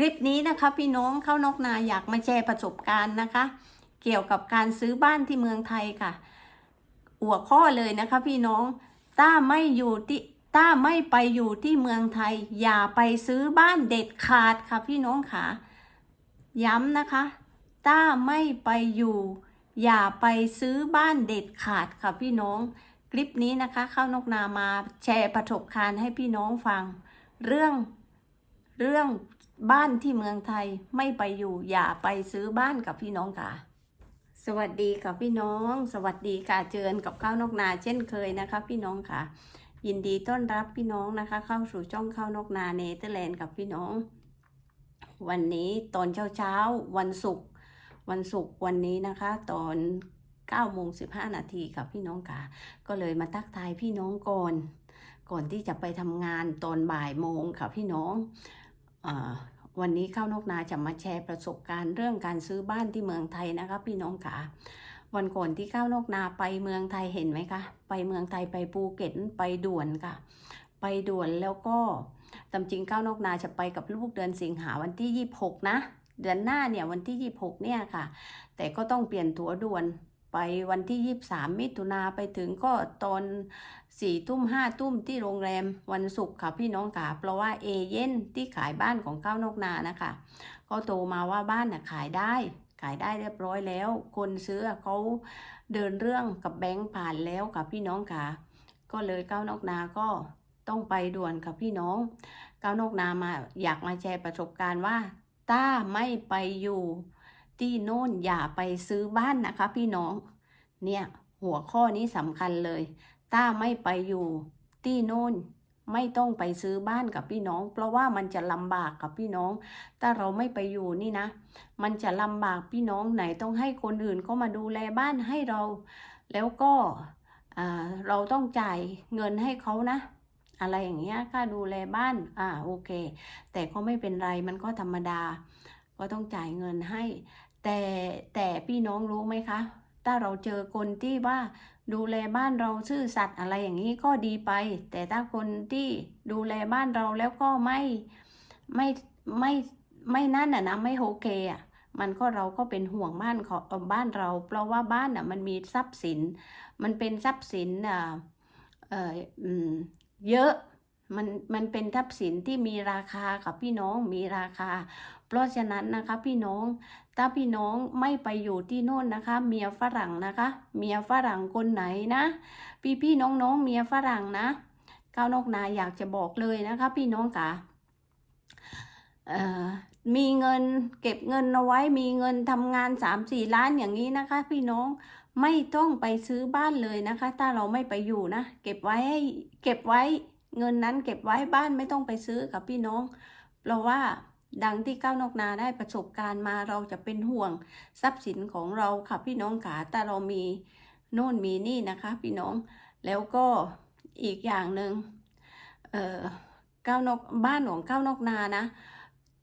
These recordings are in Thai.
คลิปนี้นะคะพี่น้องเข้านอกนาอยากมาแชร์ประสบการณ์นะคะ เกี่ยวกับการซื้อบ้านที่เมืองไทยค่ะ หัวข้อเลยนะคะพี่น้องต้าไม่อยู่ที่ต้าไม่ไปอยู่ที่เมืองไทย อย่าไปซื้อบ้านเด็ดขาดค่ะพี่น้องค่ะ ย้ำนะคะ ต้าไม่ไปอยู่ อย่าไปซื้อบ้านเด็ดขาดค่ะพี่น้อง คลิปนี้นะคะเข้านกนามาแชร์ประสบการณ์ให้พี่น้องฟัง เรื่องเรื่อง บ้านที่เมืองไทยไม่ไปอยู่ อย่าไปซื้อบ้านกับพี่น้องค่ะ สวัสดีค่ะพี่น้อง สวัสดีค่ะเจอกับข้าวนกนา เช่นเคยนะคะ พี่น้องค่ะ ยินดีต้อนรับพี่น้องนะคะ เข้าสู่ช่องข้าวนกนาเนเธอร์แลนด์กับพี่น้อง วันนี้ตอนเช้าเช้าวันศุกร์วันศุกร์วันนี้นะคะ ตอน9โมง15 นาทีค่ะพี่น้องค่ะ ก็เลยมาทักทายพี่น้องก่อน ก่อนที่จะไปทำงานตอนบ่ายโมงค่ะพี่น้องอา วันนี้ข้าวนกนาจะมาแชร์ประสบการณ์เรื่องการซื้อบ้านที่เมืองไทยนะคะพี่น้องค่ะวันก่อนที่ข้าวนกนาไปเมืองไทยเห็นไหมคะไปเมืองไทยไปภูเก็ตไปด่วนค่ะ ไปด่วนแล้วก็ตามจริงข้าวนกนาจะไปกับลูกเดือนสิงหาวันที่ 26 นะ เดือนหน้าเนี่ยวันที่ 26 เนี่ยค่ะ แต่ก็ต้องเปลี่ยนตั๋วด่วน ไปวันที่ 23 มิถุนาไปถึงก็ตอนสี่ทุ่มห้าทุ่มที่โรงแรมวันศุกร์ค่ะพี่น้องค่ะเพราะว่าเอเย่นที่ขายบ้านของข้าวนกนานะคะก็โทรมาว่าบ้านน่ะขายได้ ขายได้เรียบร้อยแล้ว คนซื้อเขาเดินเรื่องกับแบงค์ผ่านแล้วค่ะพี่น้องค่ะ ก็เลยก้าวนกนาก็ต้องไปด่วนค่ะพี่น้องก้าวนกนามาอยากมาแชร์ประสบการณ์ว่า ถ้าไม่ไปอยู่ ที่โน่นอย่าไปซื้อบ้านนะคะ พี่น้องเนี่ยหัวข้อนี้สำคัญเลย ถ้าไม่ไปอยู่ที่โน่นไม่ต้องไปซื้อบ้านกับพี่น้อง เพราะว่ามันจะลำบากกับพี่น้อง ถ้าเราไม่ไปอยู่นี่นะ มันจะลำบากพี่น้องไหนต้องให้คนอื่นก็มาดูแลบ้านให้เรา แล้วก็เราต้องจ่ายเงินให้เขานะ อะไรอย่างเงี้ยค่าดูแลบ้านอ่าโอเค แต่ก็ไม่เป็นไรมันก็ธรรมดา ก็ต้องจ่ายเงินให้ แต่แต่พี่น้องรู้ไหมคะ ถ้าเราเจอคนที่ว่าดูแลบ้านเราซื่อสัตย์อะไรอย่างนี้ก็ดีไป แต่ถ้าคนที่ดูแลบ้านเราแล้วก็ไม่ไม่ไม่ไม่นั่นอะนะไม่โอเคอะมันก็เราก็เป็นห่วงบ้านของบ้านเรา เพราะว่าบ้านอะมันมีทรัพย์สิน มันเป็นทรัพย์สินอ่าเออเยอะมันมันเป็นทรัพย์สินที่มีราคากับพี่น้องมีราคา เพราะฉะนั้นนะคะพี่น้อง ถ้าพี่น้องไม่ไปอยู่ที่โน่นนะคะ เมียฝรั่งนะคะ เมียฝรั่งคนไหนนะ พี่พี่น้องน้องๆเมียฝรั่งนะก้าวนกนาอยากจะบอกเลยนะคะ พี่น้องค่ะมีเงินเก็บเงินเอาไว้มีเงินทำงานสามสี่ล้านอย่างนี้นะคะ พี่น้องไม่ต้องไปซื้อบ้านเลยนะคะ ถ้าเราไม่ไปอยู่นะ เก็บไว้ให้เก็บไว้เงินนั้นเก็บไว้บ้านไม่ต้องไปซื้อกับพี่น้องเพราะว่า ดังที่ก้าวนกนาได้ประสบการณ์มาเราจะเป็นห่วงทรัพย์สินของเราค่ะพี่น้องขาแต่เรามีโน่นมีนี่นะคะพี่น้องแล้วก็อีกอย่างหนึ่งเอ่อก้าวนกบ้านของก้าวนกนานะ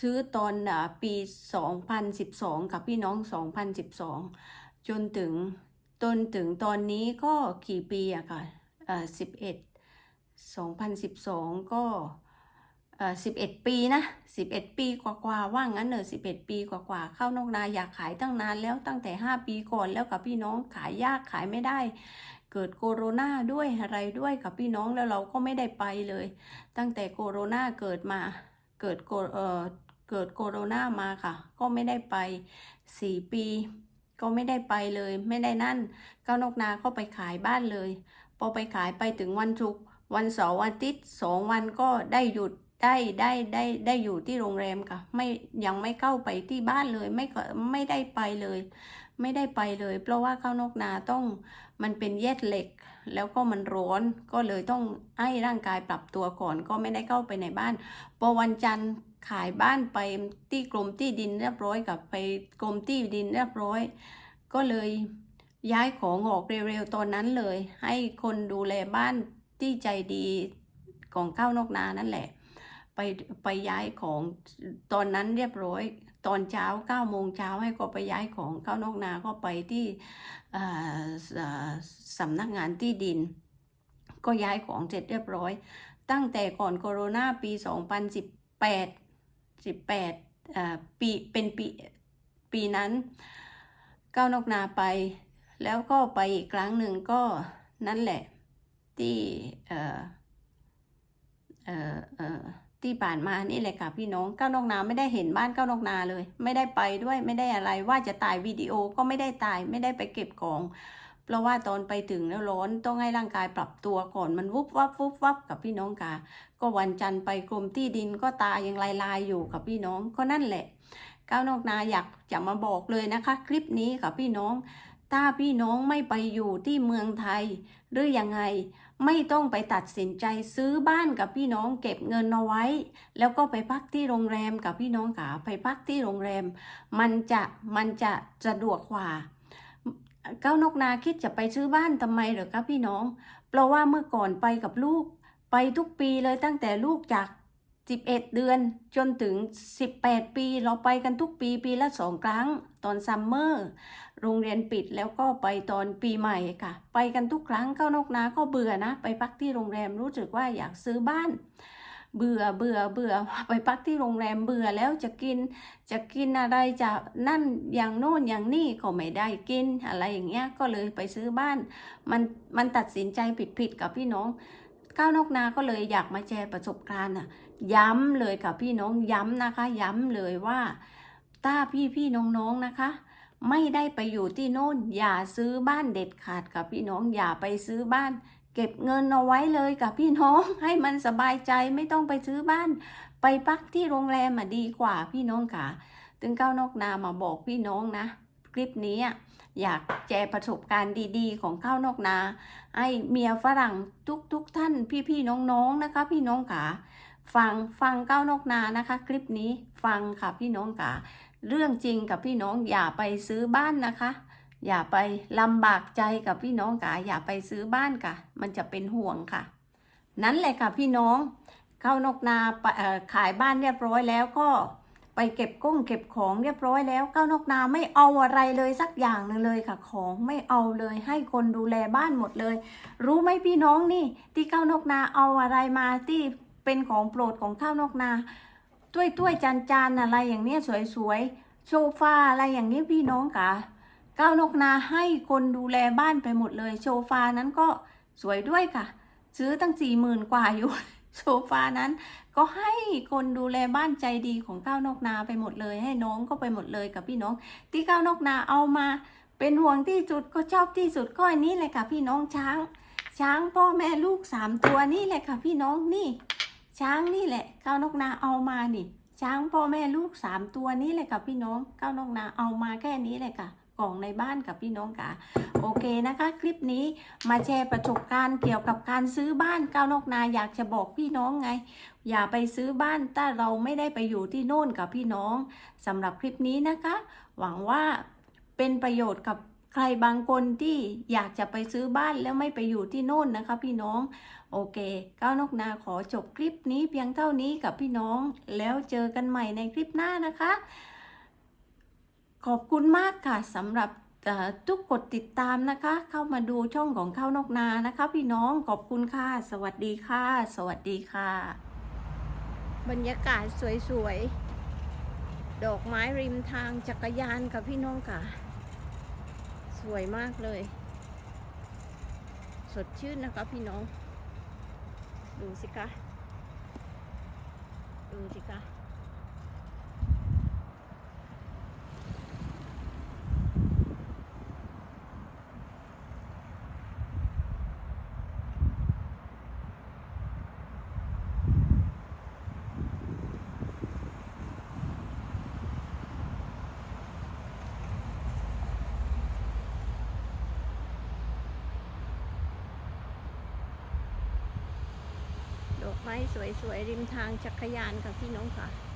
ซื้อตอนอ่าปี 2012 กับพี่น้อง 2012 จนถึงจนถึงตอนนี้ก็กี่ปีอะค่ะเอ่อ11 2012 ก็ เอ่อ11ปีนะ11ปีกว่าๆว่างั้นเนอะ11ปีกว่าๆเข้านอกนาอยากขายตั้งนานแล้วตั้งแต่5ปีก่อนแล้วกับพี่น้องขายยากขายไม่ได้ เกิดโคโรนาด้วยอะไรด้วยกับพี่น้องแล้วเราก็ไม่ได้ไปเลย ตั้งแต่โคโรนาเกิดมาเกิดโคเอ่อเกิดโคโรนามาค่ะ ก็ไม่ได้ไปสี่ปี ก็ไม่ได้ไปเลย ไม่ได้นั่นก้าวนกนาก็ไปขายบ้านเลย พอไปขายไปถึงวันศุกร์วันเสาร์วันอาทิตย์สองวันก็ได้หยุด ได้ได้ได้ได้อยู่ที่โรงแรมค่ะ ไม่ยังไม่เข้าไปที่บ้านเลย ไม่ไม่ได้ไปเลย ไม่ได้ไปเลย เพราะว่าข้าวนกนาต้องมันเป็นแยกเหล็ก แล้วก็มันร้อนก็เลยต้องให้ร่างกายปรับตัวก่อน ก็ไม่ได้เข้าไปในบ้านพอวันจันทร์ขายบ้านไปที่กรมที่ดินเรียบร้อยกับไปกรมที่ดินเรียบร้อย ก็เลยย้ายของออกเร็วๆตอนนั้นเลย ให้คนดูแลบ้านที่ใจดีของข้าวนกนานั่นแหละ ไปไปย้ายของตอนนั้นเรียบร้อย ตอนเช้าเก้าโมงเช้าให้ก็ไปย้ายของข้านอกนาก็ไปที่อ่าสำนักงานที่ดิน ก็ย้ายของเสร็จเรียบร้อย ตั้งแต่ก่อนโคโรนาปี 2018 18ปีเป็นปีปีนั้นก้าวนกนาไป แล้วก็ไปอีกครั้งหนึ่งก็นั่นแหละที่เออเออเออ ที่ผ่านมานี่แหละค่ะพี่น้องก้าวนกนาไม่ได้เห็นบ้านก้าวนกนาเลย ไม่ได้ไปด้วยไม่ได้อะไรว่าจะถ่ายวิดีโอก็ไม่ได้ถ่ายไม่ได้ไปเก็บของเพราะว่าตอนไปถึงแล้วร้อนต้องให้ร่างกายปรับตัวก่อนมันวุบวับวุบวับกับพี่น้องค่ะก็วันจันทร์ไปกรมที่ดินก็ตายังลายลายอยู่กับพี่น้องก็นั่นแหละ ก้าวนอกนาอยากจะมาบอกเลยนะคะ คลิปนี้กับพี่น้อง ถ้าพี่น้องไม่ไปอยู่ที่เมืองไทยหรือยังไง ไม่ต้องไปตัดสินใจซื้อบ้านกับพี่น้องเก็บเงินเอาไว้ แล้วก็ไปพักที่โรงแรมกับพี่น้องค่ะไปพักที่โรงแรม มันจะมันจะสะดวกกว่าเก้านกนาคิดจะไปซื้อบ้านทำไมเหรอครับพี่น้อง เพราะว่าเมื่อก่อนไปกับลูก ไปทุกปีเลยตั้งแต่ลูกจาก 11 เดือน จนถึง 18 ปี เราไปกันทุกปีปีละสองครั้งตอนซัมเมอร์ โรงเรียนปิดแล้วก็ไปตอนปีใหม่ค่ะ ไปกันทุกครั้งเก้านกนาก็เบื่อนะ ไปพักที่โรงแรมรู้สึกว่าอยากซื้อบ้าน เบื่อเบื่อเบื่อไปพักที่โรงแรมเบื่อแล้วจะกิน จะกินอะไรจะนั่นอย่างโน่นอย่างนี่ก็ไม่ได้กินอะไรอย่างเงี้ยก็เลยไปซื้อบ้าน มันมันตัดสินใจผิดผิดกับพี่น้องก้าวนกนาก็เลยอยากมาแชร์ประสบการณ์อะ ย้ำเลยกับพี่น้องย้ำนะคะ ย้ำเลยว่า ถ้าพี่พี่น้องๆนะคะ ไม่ได้ไปอยู่ที่โน่น อย่าซื้อบ้านเด็ดขาดกับพี่น้อง อย่าไปซื้อบ้าน เก็บเงินเอาไว้เลยกับพี่น้อง ให้มันสบายใจไม่ต้องไปซื้อบ้าน ไปพักที่โรงแรมมาดีกว่าพี่น้องค่ะถึงก้าวนอกนามาบอกพี่น้องนะ คลิปนี้อยากแชร์ประสบการณ์ดีๆ ของข้าวนอกนาให้เมียฝรั่งทุกๆทท่านพี่ๆน้องๆนะคะ พี่น้องค่ะฟังฟังก้าวนอกนานะคะ คลิปนี้ฟังค่ะพี่น้องค่ะ เรื่องจริงกับพี่น้องอย่าไปซื้อบ้านนะคะ อย่าไปลำบากใจกับพี่น้องค่ะอย่าไปซื้อบ้านค่ะ มันจะเป็นห่วงค่ะ นั่นแหละค่ะพี่น้องเข้านกนาขายบ้านเรียบร้อยแล้วก็ไปเก็บก้งเก็บของเรียบร้อยแล้วก้าวนกนาไม่เอาอะไรเลยสักอย่างหนึ่งเลยค่ะ ของไม่เอาเลยให้คนดูแลบ้านหมดเลย รู้ไหมพี่น้องนี่ ที่ก้าวนกนาเอาอะไรมาที่เป็นของโปรดของข้าวนกนา ถ้วยถ้วยจานจานอะไรอย่างเนี้ยสวยๆโซฟาอะไรอย่างนี้พี่น้องค่ะก้าวนกนาให้คนดูแลบ้านไปหมดเลยโซฟานั้นก็สวยด้วยค่ะ ซื้อตั้งสี่หมื่นกว่าอยู่โซฟานั้น ก็ให้คนดูแลบ้านใจดีของก้าวนกนาไปหมดเลย ให้น้องก็ไปหมดเลยกับพี่น้อง ที่ก้าวนกนาเอามา เป็นห่วงที่สุดก็ชอบที่สุดก็อันนี้เลยค่ะพี่น้องช้าง ช้างพ่อแม่ลูกสามตัวนี่แหละค่ะพี่น้องนี่ ช้างนี่แหละก้าวนกนาเอามานี่ ช้างพ่อแม่ลูกสามตัวนี่แหละค่ะพี่น้องก้าวนกนาเอามาแค่นี้เลยค่ะกล่องในบ้านกับพี่น้องค่ะ โอเคนะคะ คลิปนี้มาแชร์ประสบการณ์เกี่ยวกับการซื้อบ้านก้าวนกนาอยากจะบอกพี่น้องไง อย่าไปซื้อบ้านถ้าเราไม่ได้ไปอยู่ที่โน่นกับพี่น้องสำหรับคลิปนี้นะคะ หวังว่าเป็นประโยชน์กับใครบางคนที่อยากจะไปซื้อบ้านแล้วไม่ไปอยู่ที่โน่นนะคะ พี่น้อง โอเคก้าวนกนาขอจบคลิปนี้เพียงเท่านี้กับพี่น้อง แล้วเจอกันใหม่ในคลิปหน้านะคะ ขอบคุณมากค่ะสำหรับทุกกดติดตามนะคะ เข้ามาดูช่องของข้าวนกนานะคะ พี่น้องขอบคุณค่ะ สวัสดีค่ะ สวัสดีค่ะ บรรยากาศสวยๆ ดอกไม้ริมทางจักรยานกับพี่น้องค่ะ สวยมากเลย สดชื่นนะคะพี่น้อง ดูสิคะ ดูสิคะ ไม้สวยๆริมทางจักรยานค่ะพี่น้องค่ะ